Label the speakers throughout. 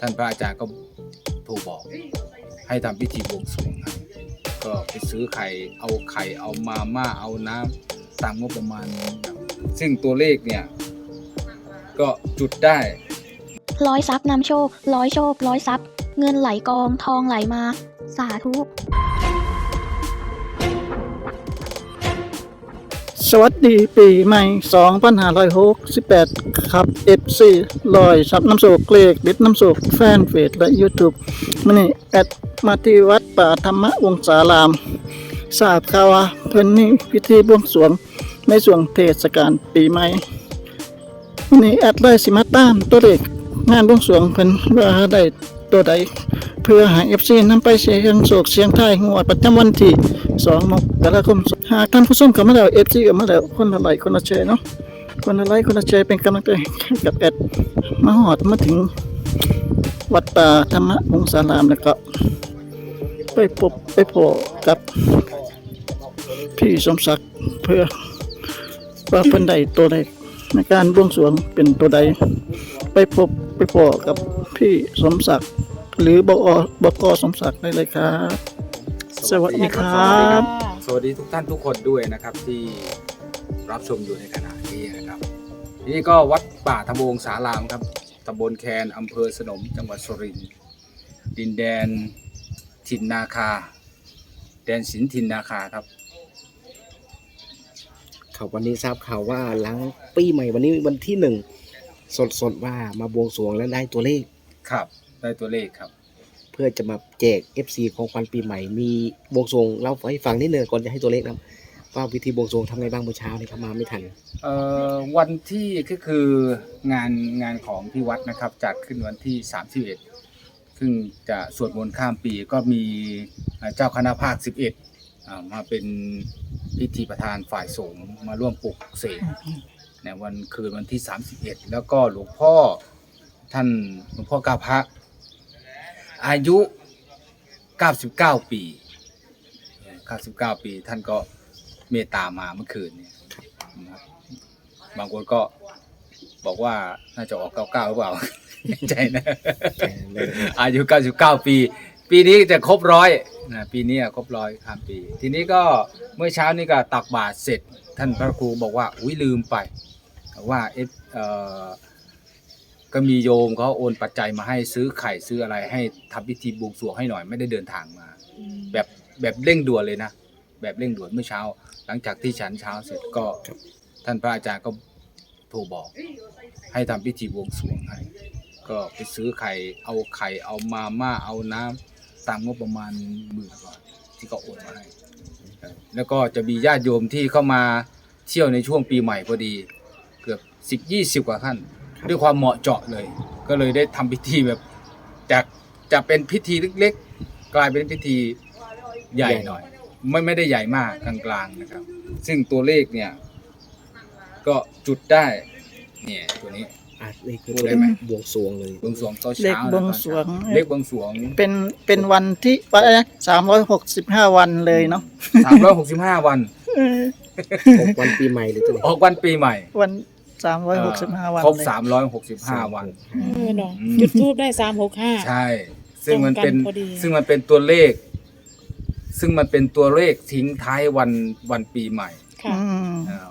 Speaker 1: ท่านพระอาจารย์ก็โทรบอก ให้ทำพิธีบวงสรวงครับก็ไปซื้อไข่เอาไข่เอามาม่าเอาน้ำตามงบประมาณซึ่งตัวเลขเนี่ย ก็จุดได้
Speaker 2: ร้อยซับนำโชคร้อยโชคร้อยซับเงินไหลกองทองไหลมา สาธุ
Speaker 3: สวัสดีปีใหม่ 2568 ครับ FC ลอยซับน้ำโศกเกลกด็ดน้ำโศกแฟนเฟซและ YouTube มื่อนี้แอดมาที่วัดป่าธรรมวงศารามทราบข่าวว่าเพิ่นนี่พิธีบวงสรวงในช่วงเทศกาลปีใหม่มื่อนี้แอดเลยสิมาตามตัวเลขงานบวงสรวงเพิ่นว่าได้ตัวใด เพื่อหา FC นำไปเสียงโศกเสียงไทยงวดประจำวันที่ 2มกราคมหากท่านผู้ชมเข้ามาแล้ว FC เข้ามาแล้วคนละไลค์คนละแชร์เนาะคนละไลค์คนละแชร์เป็นกำลังใจกับแอดมาหอดมาถึง วัดป่าธรรมวงศารามแล้วก็ไปพบไปพบกับพี่สมศักดิ์เพื่อว่าเพิ่นใดตัวใดในการบวงสรวงเป็นตัวใด ไปพบไปพบกับพี่สมศักดิ์หรือบอบอกสมศักดิ์ได้เลยครับ สวัสดีครับ
Speaker 1: สวัสดีทุกท่านทุกคนด้วยนะครับที่รับชมอยู่ในขณะนี้นะครับทีนี่ก็วัดป่าธรรมวงศารามครับตำบลแคนอำเภอสนมจังหวัดสุรินทร์ดินแดนถิ่นนาคา แดนสินถิ่นนาคาครับ
Speaker 4: ครับวันนี้ทราบข่าวว่าหลังปีใหม่วันนี้วันที่หนึ่งสดสดๆว่ามาบวงสรวงและได้ตัวเลข
Speaker 1: ครับ ได้ตัวเลขครับ
Speaker 4: เพื่อจะมาแจก FC ของขวัญปีใหม่ มีบวงสรวงเล่าให้ฟังนิดนึงก่อนจะให้ตัวเลขนะว่าวิธีบวงสรวงทำไงบ้างเมื่อเช้านี่ครับมาไม่ทัน
Speaker 1: เอ่อวันที่ก็คืองานงานของที่วัดนะครับ จัดขึ้นวันที่31ซึ่งจะสวดมนต์ข้ามปีก็มีเอ่อเจ้าคณะภาค 11อ่ามาเป็นพิธีประธานฝ่ายสงฆ์มาร่วมปลุกเสกในวันคืนวันที่ 31 แล้วก็หลวงพ่อท่านหลวงพ่อกาพระ อายุ 99 ปี 99 ปีท่านก็เมตตามาเมื่อคืนเนี่ยนะครับบางคนก็บอกว่าน่าจะออก 99 หรือเปล่า ไม่ใจนะ อายุ 99 ปี ปีนี้จะครบร้อยนะปีนี้ครบร้อยข้ามปี ทีนี้ก็เมื่อเช้านี้ก็ตักบาตรเสร็จ ท่านพระครูบอกว่า อุ้ยลืมไป ว่าเอฟเอ่อ ก็มีโยมเขาโอนปัจจัยมาให้ซื้อไข่ซื้ออะไรให้ทำพิธีบวงสรวงให้หน่อยไม่ได้เดินทางมา แบบแบบเร่งด่วนเลยนะ แบบเร่งด่วนเมื่อเช้า หลังจากที่ฉันเช้าเสร็จก็
Speaker 4: ครับ
Speaker 1: ท่านพระอาจารย์ก็โทรบอก ให้ทำพิธีบวงสรวงให้ก็ไปซื้อไข่เอาไข่เอามาม่าเอาน้ำตามงบประมาณหมื่นกว่าที่เขาโอนมาให้ครับแล้วก็จะมีญาติโยมที่เข้ามาเที่ยวในช่วงปีใหม่พอดี เกือบสิบยี่สิบกว่าท่าน ด้วยความเหมาะเจาะเลย ก็เลยได้ทำพิธีแบบจากจะเป็นพิธีเล็กๆ กลายเป็นพิธีใหญ่หน่อย ไม่ไม่ได้ใหญ่มากกลางๆนะครับ ซึ่งตัวเลขเนี่ย ก็จุดได้ เนี่ยตัวนี้
Speaker 4: อะนี่คือ
Speaker 1: พู
Speaker 4: ตั
Speaker 1: ด
Speaker 4: ว
Speaker 1: ได้
Speaker 4: เลข
Speaker 1: ไหม
Speaker 4: บวงสรวงเลย
Speaker 1: บวงสรวงตอน
Speaker 3: เลข
Speaker 1: เช้านะ
Speaker 3: บวงสรวง
Speaker 1: ตอนเช้าเลขบวงสรวง
Speaker 3: เป็นเป็นวันที่วันสามร้อยหกสิบห้าวันเลยเนาะ
Speaker 1: สามร้อยหกสิบห้าวัน
Speaker 3: เออ
Speaker 4: ของวันปีใหม่เลยตัวนี้
Speaker 1: ออกวันปีใหม่
Speaker 3: วัน สามร้อยหกสิบห้าวัน
Speaker 1: ครบ
Speaker 3: เลย
Speaker 1: สามร้อยหกสิบห้าวัน
Speaker 5: เออเนาะ
Speaker 1: อืม
Speaker 5: จุดทูบได้สามหกห้า
Speaker 1: ใช่ ซึ่งมันเป็น
Speaker 5: ตรงกันพอดี
Speaker 1: ซึ่งมันเป็นตัวเลข ซึ่งมันเป็นตัวเลขทิ้งท้ายวันวันปีใหม่
Speaker 5: ค่ะ
Speaker 1: อ้าว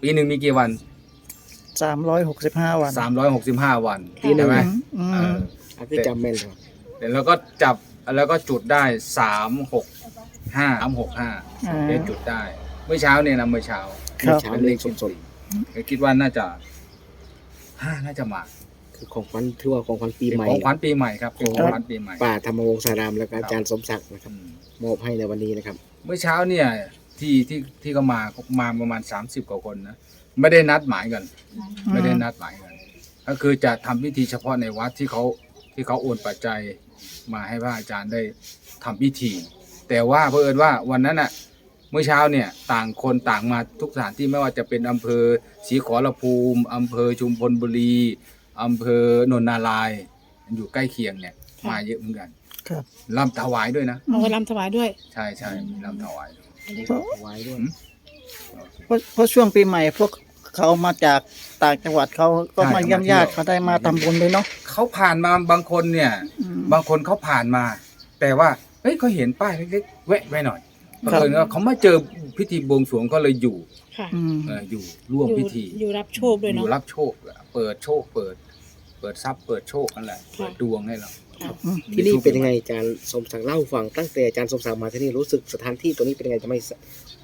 Speaker 1: ปีหนึ่งมีกี่วัน
Speaker 3: สามร้อยหกสิบห้าวัน
Speaker 1: สามร้อยหกสิบห้าวัน
Speaker 5: ปีหนึ่ง
Speaker 1: ใช่ไหม
Speaker 3: อื
Speaker 1: เอ
Speaker 3: ม
Speaker 1: อ
Speaker 4: อันที่จำแม่นครับ
Speaker 1: เดี๋ยวเราก็จับแล้วก็จุดได้สามหกห้าสามหกห้า
Speaker 3: อ่า
Speaker 1: เป็นจุดได้ เมื่อเช้าเนี่ยนะเมื่อเช้า
Speaker 3: ครับ
Speaker 4: เช้าเลขสดสด
Speaker 1: ก็คิดว่าน่าจะห้าน่าจะมา
Speaker 4: ๆคือของขวัญที่ว่าของขวัญปี
Speaker 1: เป็น
Speaker 4: ใหม่
Speaker 1: ของขวัญปีใหม่ครับเป็นของขวัญปีใหม่
Speaker 4: ป่าธรรมวงศารามแล้วก็อาจารย์สมศักดิ์นะครับ
Speaker 1: อืม
Speaker 4: มอบให้ในวันนี้นะครับ
Speaker 1: เมื่อเช้าเนี่ยที่ที่ที่เขามามาประมาณสามสิบกว่าคนนะไม่ได้นัดหมายกัน ไม่ได้นัดหมายกัน ก็คือจะทำพิธีเฉพาะในวัดที่เขาที่เขาโอนปัจจัยมาให้พระอาจารย์ได้ทำพิธี แต่ว่าเผอิญว่าวันนั้นน่ะเมื่อเช้าเนี่ยต่างคนต่างมาทุกสถานที่ไม่ว่าจะเป็นอำเภอศรีขอรภูมิอำเภอชุมพลบุรีอำเภอนนนารายณ์อยู่ใกล้เคียงเนี่ย
Speaker 5: ค่ะ
Speaker 1: มาเยอะเหมือนกัน
Speaker 3: ครับ
Speaker 1: ลำถวายด้วยนะ
Speaker 5: เอาไปรำถวายด้วย
Speaker 1: ใช่ใช่มีลำถวาย
Speaker 4: ไว้ด้วย
Speaker 1: อืม
Speaker 3: เพราะเพราะช่วงปีใหม่พวกเขามาจากต่างจังหวัดเขาก็
Speaker 1: ใช่
Speaker 3: มาเยี่ยมญาติ
Speaker 1: มาเที่ยว
Speaker 3: เขาได้มาทำบุญเลยเนาะ
Speaker 1: เขาผ่านมาบางคนเนี่ย
Speaker 3: อืม
Speaker 1: บางคนเขาผ่านมา แต่ว่าเฮ้ยเขาเห็นป้ายเล็กๆแวะไว้หน่อย
Speaker 3: ครั บ
Speaker 1: บังเอิญว่าเขามาเจอพิธีบวงสรวงก็เลยอยู่
Speaker 5: ค่ะ
Speaker 3: อืม
Speaker 1: เอ่ออยู่ร่วม
Speaker 5: อยู่
Speaker 1: พิธี
Speaker 5: อยู่รับโชคด้วย
Speaker 1: อ
Speaker 5: เนาะ
Speaker 1: ยู่รับโชคเปิดโชคเปิด เปิดทรัพย์เปิดโชคนั่นแหละ
Speaker 5: ค่ะ
Speaker 1: เปิดดวงให้เรา
Speaker 5: ค่ะ
Speaker 4: ที่นี่เป็นยังไงอาจารย์สมศักดิ์เล่าให้ฟังตั้งแต่อาจารย์สมศักดิ์มาที่นี่รู้สึกสถานที่ตัวนี้เป็นยังไงทำไม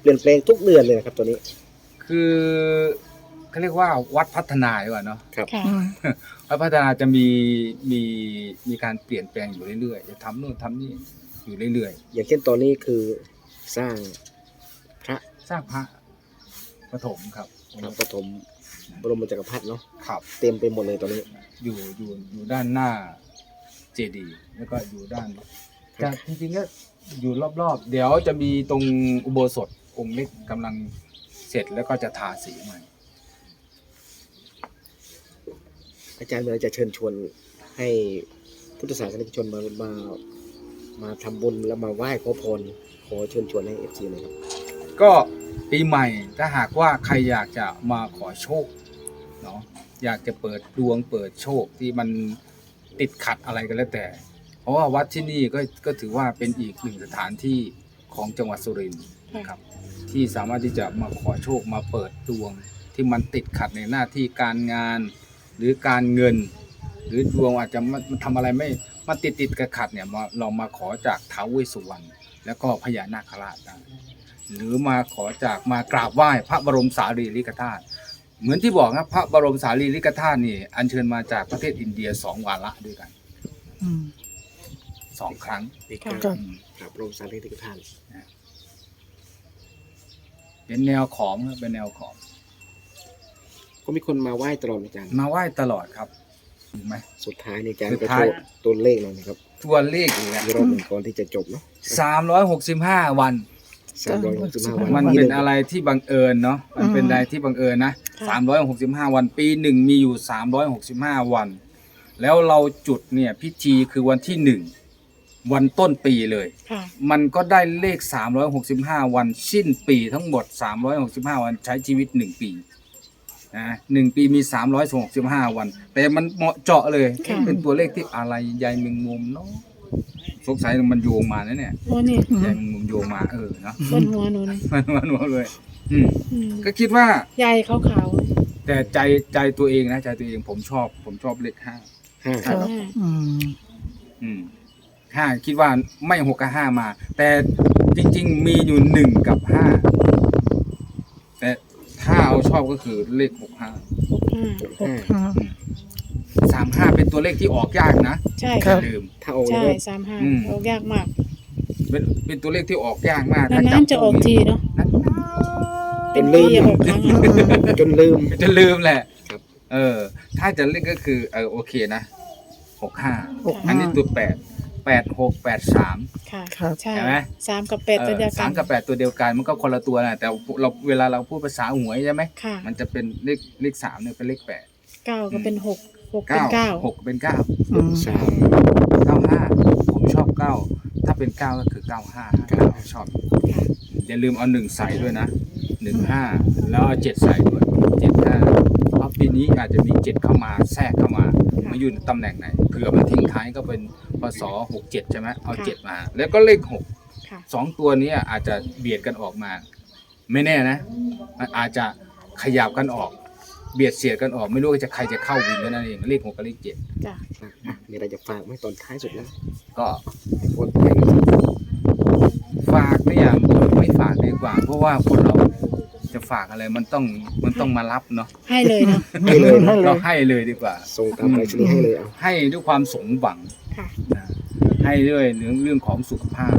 Speaker 4: เปลี่ยนแปลงทุกเดือนเลยนะครับตัวนี้
Speaker 1: คือเขาเรียกว่าวัดพัฒนาดีกว่าเนาะ
Speaker 5: ค่ะ
Speaker 3: อืม
Speaker 1: วัดพัฒนาจะมีมีมีการเปลี่ยนแปลงอยู่เรื่อยๆ จะทำนู่นทำนี่อยู่เรื่อย
Speaker 4: อย่างเช่นตอนนี้คือ สร้างพระ
Speaker 1: ๆสร้างพระปฐมครับ
Speaker 4: พระปฐมบรมจักรพรรดิเนาะ
Speaker 1: ครับ
Speaker 4: เต็มไปหมดเลยตอนนี้
Speaker 1: อยู่อยู่อยู่ด้านหน้าเจดีย์แล้วก็อยู่ด้านจะจริงๆก็อยู่รอบๆ เดี๋ยวจะมีตรงอุโบสถองค์เล็กกำลังเสร็จแล้วก็จะทาสีใหม่
Speaker 4: อาจารย์เวลาจะเชิญชวนให้พุทธศาสนิกชนมามามาทำบุญแล้วมาไหว้ขอพรข อเชิญชวนให้เอฟซีหน่อยครับ
Speaker 1: ก็ปีใหม่ถ้าหากว่าใครอยากจะมาขอโชคเนาะอยากจะเปิดดวงเปิดโชคที่มันติดขัดอะไรก็แล้วแต่ เพราะว่าวัดที่นี่ก็ก็ถือว่าเป็นอีกหนึ่งสถานที่ของจังหวัดสุรินทร์นะครับ ที่สามารถที่จะมาขอโชคมาเปิดดวง ที่มันติดขัดในหน้าที่การงาน หรือการเงิน หรือดวงอาจจะมันทำอะไรไม่มันติดติดขัดขัดเนี่ยมาเรามาขอจากท้าวเวสสุวรรณ แล้วก็พญานาคราชได้หรือมาขอจากมากราบไหว้พระบรมสารีริกธาตุเหมือนที่บอกนะพระบรมสารีริกธาตุนี่อัญเชิญมาจากประเทศอินเดียสองวาระด้วยกัน
Speaker 3: อืม
Speaker 1: สองครั้ง
Speaker 4: อีก
Speaker 5: ค่ะ
Speaker 3: ครับ
Speaker 1: อืม
Speaker 4: ครับรมสารีริกธาตุ
Speaker 1: เป็นแนวขอมครับเป็นแนวขอม
Speaker 4: ก็มีคนมาไหว้ตลอดอาจารย์
Speaker 1: มาไหว้ตลอดครับเห็นไหม
Speaker 4: สุดท้ายนี่อาจารย์
Speaker 1: สุ
Speaker 4: ก็
Speaker 1: ด
Speaker 4: โช
Speaker 1: ท้าย
Speaker 4: ว์ตัวเลขหน่อยนะครับ
Speaker 1: ตัวเลขอีกแล้ว
Speaker 4: อีกรอบหนึ่งก่อนที่จะจบเนาะ
Speaker 1: สามร้อยหกสิบห้าวัน
Speaker 4: สามร้อยหกสิบห้าวัน
Speaker 1: มันเป็นอะไรที่บังเอิญเนาะ มันเป็น
Speaker 3: อืม
Speaker 1: อะไรที่บังเอิญนะ
Speaker 5: ค่ะ
Speaker 1: สามร้อยหกสิบห้าวัน ปีหนึ่งมีอยู่สามร้อยหกสิบห้าวัน แล้วเราจุดเนี่ยพิธีคือวันที่หนึ่งวันต้นปีเลย
Speaker 5: ค่ะ
Speaker 1: มันก็ได้เลข 365 วันสิ้นปีทั้งหมด 365 วันใช้ชีวิต 1 ปี นะหนึ่งปีมี 365 วัน แต่มันเหมาะเจาะเลย
Speaker 5: ค่ะ
Speaker 1: เป็นตัวเลขที่อะไรใยแมงมุมเนาะสงสัยมันโยงมานะเนี่ย
Speaker 5: โอ้นี่
Speaker 1: ใยแมงมุมโยงมาเออเนาะ
Speaker 5: บนหัวหนูนี่
Speaker 1: มันมันมันเลย อืม
Speaker 5: อืม
Speaker 1: ก็คิดว่า
Speaker 5: ใยขาวขาว
Speaker 1: แต่ใจใจตัวเองนะใจตัวเองผมชอบ ผมชอบเลขห้า
Speaker 4: ห้า
Speaker 5: ๆขาวห้า
Speaker 3: อืม
Speaker 1: อืมห้าคิดว่าไม่หกกับห้ามา แต่จริง ๆ มีอยู่หนึ่งกับห้าแต่ ถ้าเอาชอบก็คือเลขหกห้า
Speaker 5: หกห้า
Speaker 4: ห้า
Speaker 3: อืม
Speaker 1: สามห้าเป็นตัวเลขที่ออกยากนะ
Speaker 5: ใช่
Speaker 3: ครั
Speaker 5: ค่ะ
Speaker 3: บ
Speaker 1: ลืม
Speaker 4: ถ้าโอ้
Speaker 5: ใช่
Speaker 4: ก็
Speaker 5: สามห้า
Speaker 1: อืม
Speaker 5: ออกยากมาก
Speaker 1: เป็นเป็นตัวเลขที่ออกยากมาก
Speaker 5: นานๆจะออกทีเนาะ
Speaker 1: นั้น
Speaker 5: เป็นปีอะออกครั้งอะ
Speaker 4: จนลืม
Speaker 1: จะลืมแหละ
Speaker 4: ครับ
Speaker 1: เออ ถ้าจะเล่นก็คือ เออโอเคนะหกห้า
Speaker 3: หกห้า
Speaker 1: อันนี้ตัวแปด แปดหกแปดสาม
Speaker 5: ค่ะ
Speaker 3: ครับ
Speaker 5: ใช่
Speaker 1: เห็นไหม
Speaker 5: สามกับแปดตัวเดียวกั
Speaker 1: สานมกับแปดตัวเดียวกันมันก็คนละตัวนะแต่เราเวลาเราพูดภาษาหวยใช่ไหม
Speaker 5: ค่ะ
Speaker 1: มันจะเป็นเลขเลขสามเนี่ยเป็นเลขแปด
Speaker 5: เก้าก็เป็นหกหกเป็นเก้า
Speaker 1: หกเป็นเก้า
Speaker 3: อืม
Speaker 4: สาม
Speaker 1: เก้าห้าผมชอบเก้าถ้าเป็นเก้าก็คือเก้าห้าเก้าชอบ
Speaker 5: ค่ะ
Speaker 1: อย่าลืมเอาหนึ่งใส่ด้วยนะหนึ่งห้าแล้วเอาเจ็ดใส่ด้วยเจ็ดห้าเพราะปีนี้อาจจะมีเจ็ดเข้ามาแทรกเข้ามามาอยู่ในตำแหน่งไหนเผื่อมันทิ้งท้ายก็เป็น พศหกเจ็ดใช่ไหมเอาเจ็ดมา แล้วก็เลขหก
Speaker 5: ค่ะ
Speaker 1: สองตัวนี้อาจจะเบียดกันออกมา ไม่แน่นะ มันอาจจะขยับกันออก เบียดเสียดกันออก ไม่รู้ว่าจะใครจะเข้าวินกันนั่นเองเลขหกกับเลขเจ็ด
Speaker 5: จ้ะ
Speaker 4: อะมีอะไรจะฝากไหมตอนท้ายสุดนะ
Speaker 1: ก็
Speaker 4: ให้คนให้
Speaker 1: ฝากเนี่ยไม่ฝากดีกว่า เพราะว่าคนเราจะฝากอะไรมันต้องมันต้องมารับเนาะ
Speaker 5: ให้เลยเนาะ
Speaker 4: ให้เลยนะ
Speaker 3: ให้เล
Speaker 1: เรา
Speaker 3: ย
Speaker 1: ให้เลยดีกว่า
Speaker 4: ส่งตามไปชนีย์ให้เลยเอา
Speaker 1: ให้ด้วยความสมหวัง
Speaker 5: ค่ะ
Speaker 1: นะ ให้ด้วยเรื่องเรื่องของสุขภาพ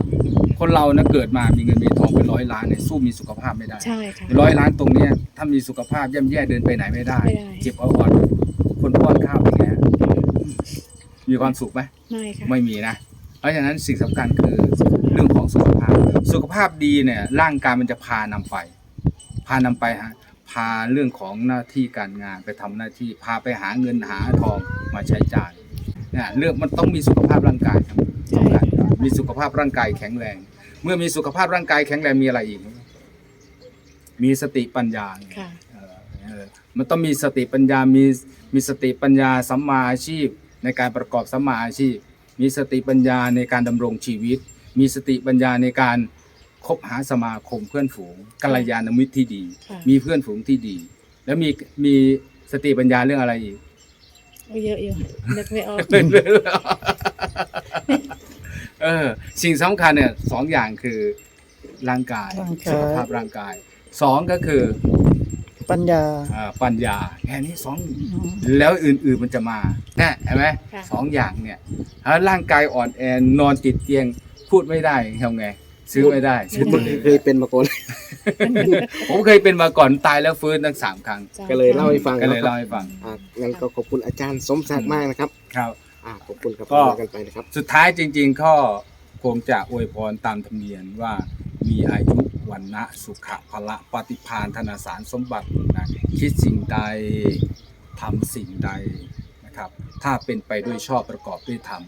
Speaker 1: คนเรานะเกิดมามีเงินมีทองเป็นร้อยล้านเนี่ยสู้มีสุขภาพไม่ได้
Speaker 5: ใช่ค่ะ
Speaker 1: ร้อยล้านตรงเนี้ยถ้ามีสุขภาพย่ำแย่เดินไปไหนไม่ได้
Speaker 5: ไม่ได้
Speaker 1: เจ็บเอาอ่อนคนป้อนข้าวเป็นไงฮะมีความสุขไหม
Speaker 5: ไม่ค่ะ
Speaker 1: ไม่มีนะเพราะฉะนั้นสิ่งสำคัญคือเรื่องของสุขภาพ สุขภาพดีเนี่ยร่างกายมันจะพานำไป พานำไปฮะพาเรื่องของหน้าที่การงานไปทำหน้าที่พาไปหาเงินหาทองมาใช้จ่ายเนี่ยเรื่องมันต้องมีสุขภาพร่างกายครับ
Speaker 5: ใช่ค่ะ
Speaker 1: มีสุขภาพร่างกายแข็งแรง เมื่อมีสุขภาพร่างกายแข็งแรงมีอะไรอีก มีสติปัญญา
Speaker 5: ค่ะ
Speaker 1: เออเออมันต้องมีสติปัญญา มีมีสติปัญญาสัมมาอาชีพ ในการประกอบสัมมาอาชีพ มีสติปัญญาในการดำรงชีวิต มีสติปัญญาในการคบหาสมาคมเพื่อนฝูงกัลยาณมิตรที่ดี
Speaker 5: ค่ะ
Speaker 1: มีเพื่อนฝูงที่ดี แล้วมีมีสติปัญญาเรื่องอะไรอีก
Speaker 5: โอ้เยอะอยู่นึกไม่ออก
Speaker 1: เออ สิ่งสำคัญเนี่ยสองอย่างคือร่างกาย
Speaker 3: ร่างกาย
Speaker 1: สุขภาพร่างกายสองก็คือ
Speaker 3: ปัญญา
Speaker 1: อ่าปัญญาแค่นี้สอง แล้วอื่นๆมันจะมาแน่เห็นไหม
Speaker 5: ค่ะ
Speaker 1: สองอย่างเนี่ยถ้าร่างกายอ่อนแอนอนติดเตียงพูดไม่ได้ทำไง ซื้อไม่ได้ซื้อ
Speaker 5: ไม่
Speaker 1: ไม่
Speaker 5: ได้
Speaker 1: ได้
Speaker 4: เคยเป็นมาก่อน
Speaker 1: ผมเคยเป็นมาก่อนตายแล้วฟื้นทั้งสามครั้ง
Speaker 5: จ้ะ
Speaker 4: ก็เลยเล่าให้ฟัง
Speaker 1: ก็เลย
Speaker 4: นะครั
Speaker 1: เล่า
Speaker 4: บ
Speaker 1: ให้ฟัง
Speaker 4: อ่างั้นก็ขอบคุณอาจารย์สมศักดิ์มากนะครับ
Speaker 1: ครับ
Speaker 4: อ่าขอบคุณครับ
Speaker 1: ก็
Speaker 4: ลากันไปนะครับ
Speaker 1: สุดท้ายจริงๆก็คงจะอวยพรตามธรรมเนียมว่ามีอายุวันนะสุขะพละปฏิพานธนาสารสมบัตินะคิดสิ่งใดทำสิ่งใดนะครับ ถ้าเป็นไปด้วยชอบประกอบด้วยธรรม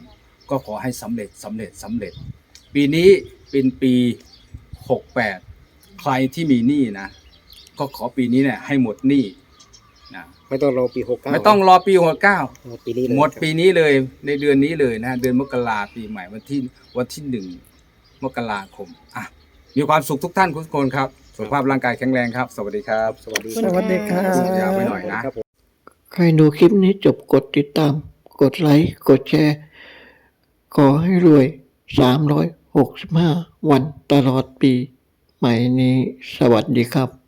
Speaker 1: ก็ขอให้สำเร็จสำเร็จสำเร็จ ปีนี้เป็นปี 68 ใครที่มีหนี้นะ ก็ขอปีนี้เนี่ยให้หมดหนี้ นะ
Speaker 4: ไม่ต้องรอปีหกเก้า
Speaker 1: ไม่ต้องรอปี69
Speaker 4: หมดปีนี้เลย
Speaker 1: หมดปีนี้เลยในเดือนนี้เลยนะ เดือนมกราปีใหม่วันที่วันที่หนึ่งมกราคมอะมีความสุขทุกท่านทุกคนครับสุขภาพร่างกายแข็งแรงครับ สวัสดีครับ
Speaker 4: สวัสดี
Speaker 5: ขอบ
Speaker 3: ส
Speaker 5: คุณ
Speaker 3: วัสดีครับะ
Speaker 1: ยาวไปหน่อยนะ
Speaker 4: ครับผม
Speaker 3: ใครดูคลิปนี้จบกดติดตาม กดไลค์ กดแชร์ ขอให้รวย 365 วันตลอดปี ใหม่นี้ สวัสดีครับ